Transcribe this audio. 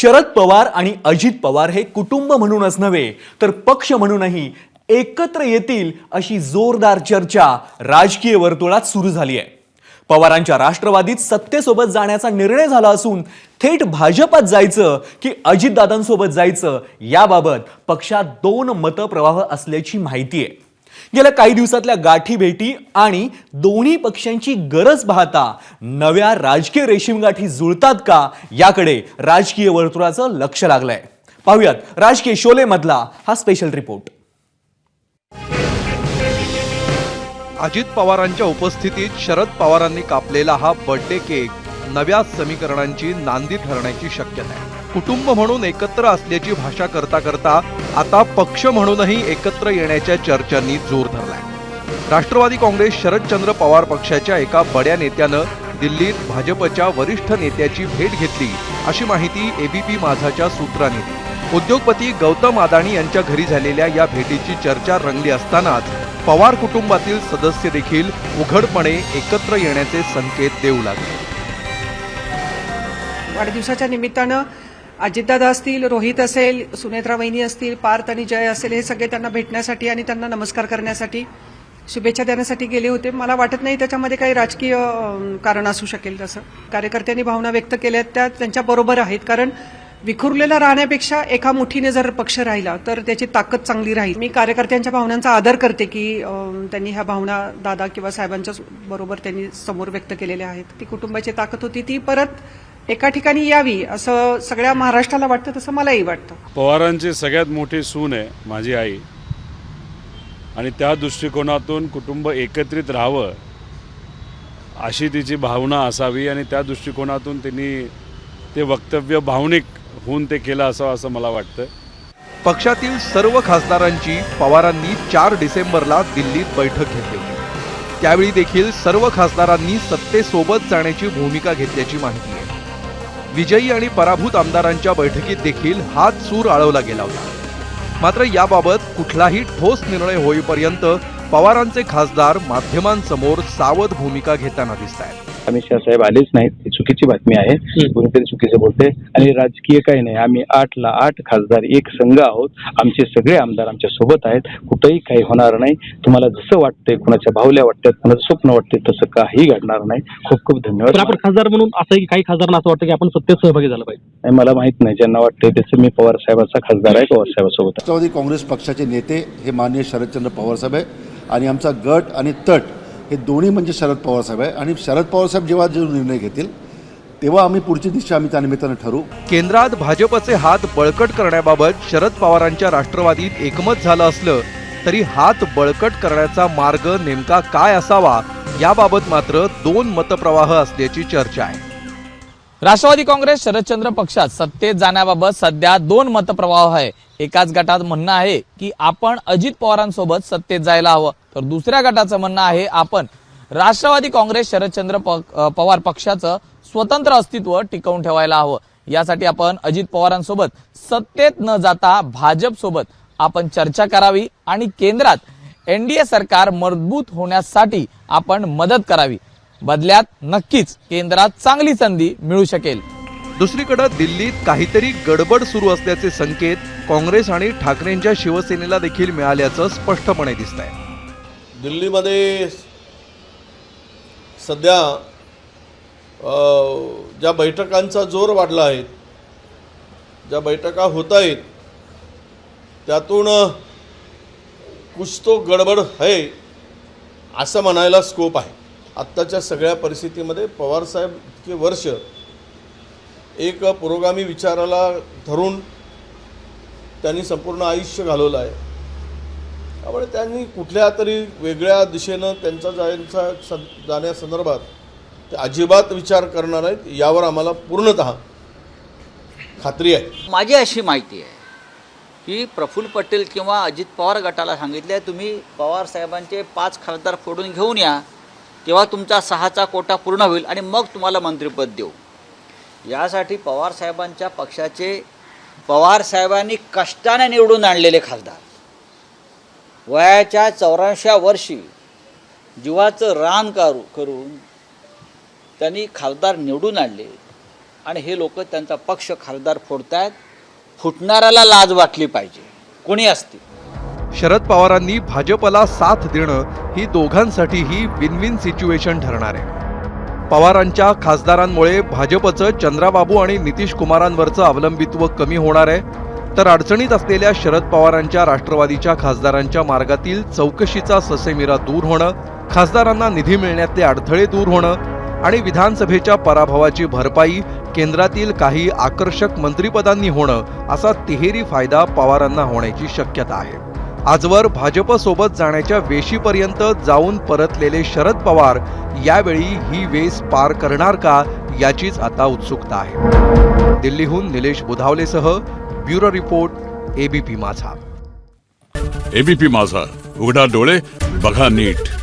शरद पवार आणि अजित पवार हे कुटुंब म्हणूनच नव्हे तर पक्ष म्हणूनही एकत्र येतील अशी जोरदार चर्चा राजकीय वर्तुळात सुरू झाली आहे. पवारांच्या राष्ट्रवादीत सत्तेसोबत जाण्याचा निर्णय झाला असून थेट भाजपात जायचं की अजितदादांसोबत जायचं याबाबत पक्षात दोन मतप्रवाह असल्याची माहिती आहे. गेल्या काही दिवसातल्या गाठी भेटी आणि दोन्ही पक्षांची गरज पाहता नव्या राजकीय रेशीमगाठी जुळतात का याकडे राजकीय वर्तुळाचं लक्ष लागलंय. पाहूयात राजकीय शोलेमधला हा स्पेशल रिपोर्ट अजित पवारांच्या उपस्थितीत शरद पवारांनी कापलेला हा बर्थडे केक नव्या समीकरणांची नांदी ठरण्याची शक्यता आहे. कुटुंब म्हणून एकत्र असल्याची भाषा करता करता आता पक्ष म्हणूनही एकत्र येण्याच्या चर्चांनी जोर धरलाय. राष्ट्रवादी काँग्रेस शरदचंद्र पवार पक्षाच्या एका बड्या नेत्यानं दिल्लीत भाजपच्या वरिष्ठ नेत्याची भेट घेतली अशी माहिती एबीपी माझाच्या सूत्रांनी दिली. उद्योगपती गौतम अदाणी यांच्या घरी झालेल्या या भेटीची चर्चा रंगली असतानाच पवार कुटुंबातील सदस्य देखील उघडपणे एकत्र येण्याचे संकेत देऊ लागले. वाढदिवसाच्या निमित्तानं अजितदादा असतील रोहित असेल सुनेत्रा वहिनी असतील पार्थ आणि जय असेल हे सगळे त्यांना भेटण्यासाठी आणि त्यांना नमस्कार करण्यासाठी शुभेच्छा देण्यासाठी गेले होते. मला वाटत नाही त्याच्यामध्ये काही राजकीय कारण असू शकेल तसं. कार्यकर्त्यांनी भावना व्यक्त केल्या आहेत त्या त्यांच्या बरोबर आहेत. कारण विखुरलेला राहण्यापेक्षा एका मुठीने जर पक्ष राहिला तर त्याची ताकद चांगली राहील. मी कार्यकर्त्यांच्या भावनांचा आदर करते की त्यांनी ह्या भावना दादा किंवा साहेबांच्या बरोबर त्यांनी समोर व्यक्त केलेल्या आहेत. ती कुटुंबाची ताकद होती. ती परत एका ठिकाणी यावी असं सगळ्या महाराष्ट्राला वाटतं तसं मलाही वाटतं. पवारांची सगळ्यात मोठी सून आहे माझी आई. आणि त्या दृष्टिकोनातून कुटुंब एकत्रित राहावं अशी तिची भावना असावी आणि त्या दृष्टिकोनातून त्यांनी ते वक्तव्य भावनिक होऊन ते केलं असावं असं मला वाटतं. पक्षातील सर्व खासदारांची पवारांनी चार डिसेंबरला दिल्लीत बैठक घेतली. त्यावेळी देखील सर्व खासदारांनी सत्तेसोबत जाण्याची भूमिका घेतल्याची माहिती आहे. विजयी आणि पराभूत आमदारांच्या बैठकीत देखील हात सूर आळवला गेला होता. मात्र याबाबत कुठलाही ठोस निर्णय होईपर्यंत पवारांचे खासदार माध्यमांसमोर सावध भूमिका घेताना दिसत आहेत अमित शहा साहेब आलेच नाहीत. ही चुकीची बातमी आहे. कोणीतरी चुकीचं बोलते. आणि राजकीय काही नाही. आम्ही आठला आठ खासदार एक संघ आहोत. आमचे सगळे आमदार आमच्यासोबत आहेत. कुठंही काही होणार नाही. तुम्हाला जसं वाटतंय कुणाच्या भावल्या वाटतात कुणाचं स्वप्न वाटते तसं काही घडणार नाही. खूप खूप धन्यवाद. आपण खासदार म्हणून असं काही खासदारांना असं वाटतं की आपण सत्तेत सहभागी झालं पाहिजे. नाही, मला माहीत नाही. ज्यांना वाटतंय त्याचं मी पवार साहेबाचा खासदार आहे पवार साहेबासोबत. राष्ट्रवादी काँग्रेस पक्षाचे नेते हे माननीय शरदचंद्र पवारसाहेब आहे. आणि आमचा गट आणि तट हे दोन्ही म्हणजे शरद पवार साहेब आहे. आणि शरद पवार साहेब जेव्हा जो निर्णय घेतील तेव्हा आम्ही पुढची दिशा आम्ही त्यानिमित्तानं ठरवू केंद्रात भाजपचे हात बळकट करण्याबाबत शरद पवारांच्या राष्ट्रवादीत एकमत झालं असलं तरी हात बळकट करण्याचा मार्ग नेमका काय असावा याबाबत मात्र दोन मतप्रवाह असल्याची चर्चा आहे. राष्ट्रवादी काँग्रेस शरदचंद्र पक्षात सत्तेत जाण्याबाबत सध्या दोन मतप्रवाह आहे. एकाच गटात म्हणणं आहे की आपण अजित पवारांसोबत सत्तेत जायला हवं. तर दुसऱ्या गटाचं म्हणणं आहे आपण राष्ट्रवादी काँग्रेस शरदचंद्र प- पवार पक्षाचं स्वतंत्र अस्तित्व टिकवून ठेवायला हवं. यासाठी आपण अजित पवारांसोबत सत्तेत न जाता भाजपसोबत आपण चर्चा करावी आणि केंद्रात एनडीए सरकार मजबूत होण्यासाठी आपण मदत करावी. बदल्यात नक्कीच केंद्रात चांगली संधी मिळू शकेल. दुसरीकडे दिल्लीत काहीतरी गडबड सुरू असल्याचे संकेत काँग्रेस आणि ठाकरेंच्या शिवसेनेला देखील मिळाल्याचं स्पष्टपणे दिसत आहे दिल्लीमध्ये सध्या अ, ज्या बैठकांचा जोर वाढला आहे ज्या बैठका होत आहेत त्यातून कुछ तो गडबड है असं म्हणायला स्कोप आहे. आत्ताच्या सगळ्या परिस्थितीमध्ये पवारसाहेब इतके वर्ष एक पुरोगामी विचाराला धरून त्यांनी संपूर्ण आयुष्य घालवलं आहे. त्यामुळे त्यांनी कुठल्या तरी वेगळ्या दिशेनं त्यांचा जायचा स- जाण्यासंदर्भात ते अजिबात विचार करणार आहेत यावर आम्हाला पूर्णत खात्री आहे. माझी अशी माहिती आहे की प्रफुल्ल पटेल किंवा अजित पवार गटाला सांगितले तुम्ही पवार साहेबांचे पाच खासदार फोडून घेऊन या तेव्हा तुमचा सहाचा कोटा पूर्ण होईल आणि मग तुम्हाला मंत्रिपद देऊ. यासाठी पवार साहेबांच्या पक्षाचे पवार साहेबांनी कष्टाने निवडून आणलेले खासदार. वयाच्या चौऱ्याऐंशी वर्षी जीवाचं रान करू करून त्यांनी खासदार निवडून आणले आणि हे लोक त्यांचा पक्ष खासदार फोडतायत. फुटणाऱ्याला लाज वाटली पाहिजे. कोणी असतील? शरद पवारांनी भाजपला साथ देणं ही दोघांसाठीही विन विन सिच्युएशन ठरणार आहे. पवारांच्या खासदारांमुळे भाजपचं चंद्राबाबू आणि नितीश कुमारांवरचं अवलंबित्व कमी होणार आहे. तर अडचणीत असलेल्या शरद पवारांच्या राष्ट्रवादीच्या खासदारांच्या मार्गातील चौकशीचा ससेमिरा दूर होणं खासदारांना निधी मिळण्यातले अडथळे दूर होणं आणि विधानसभेच्या पराभवाची भरपाई केंद्रातील काही आकर्षक मंत्रिपदांनी होणं असा तिहेरी फायदा पवारांना होण्याची शक्यता आहे. आजवर भाजपसोबत जाण्याच्या वेशीपर्यंत जाऊन परतलेले शरद पवार यावेळी ही वेस पार करणार का याचीच आता उत्सुकता आहे. दिल्लीहून Nilesh बुधावलेसह bureau report ABP Majha. ABP Majha. उघडा डोळे बघा नीट.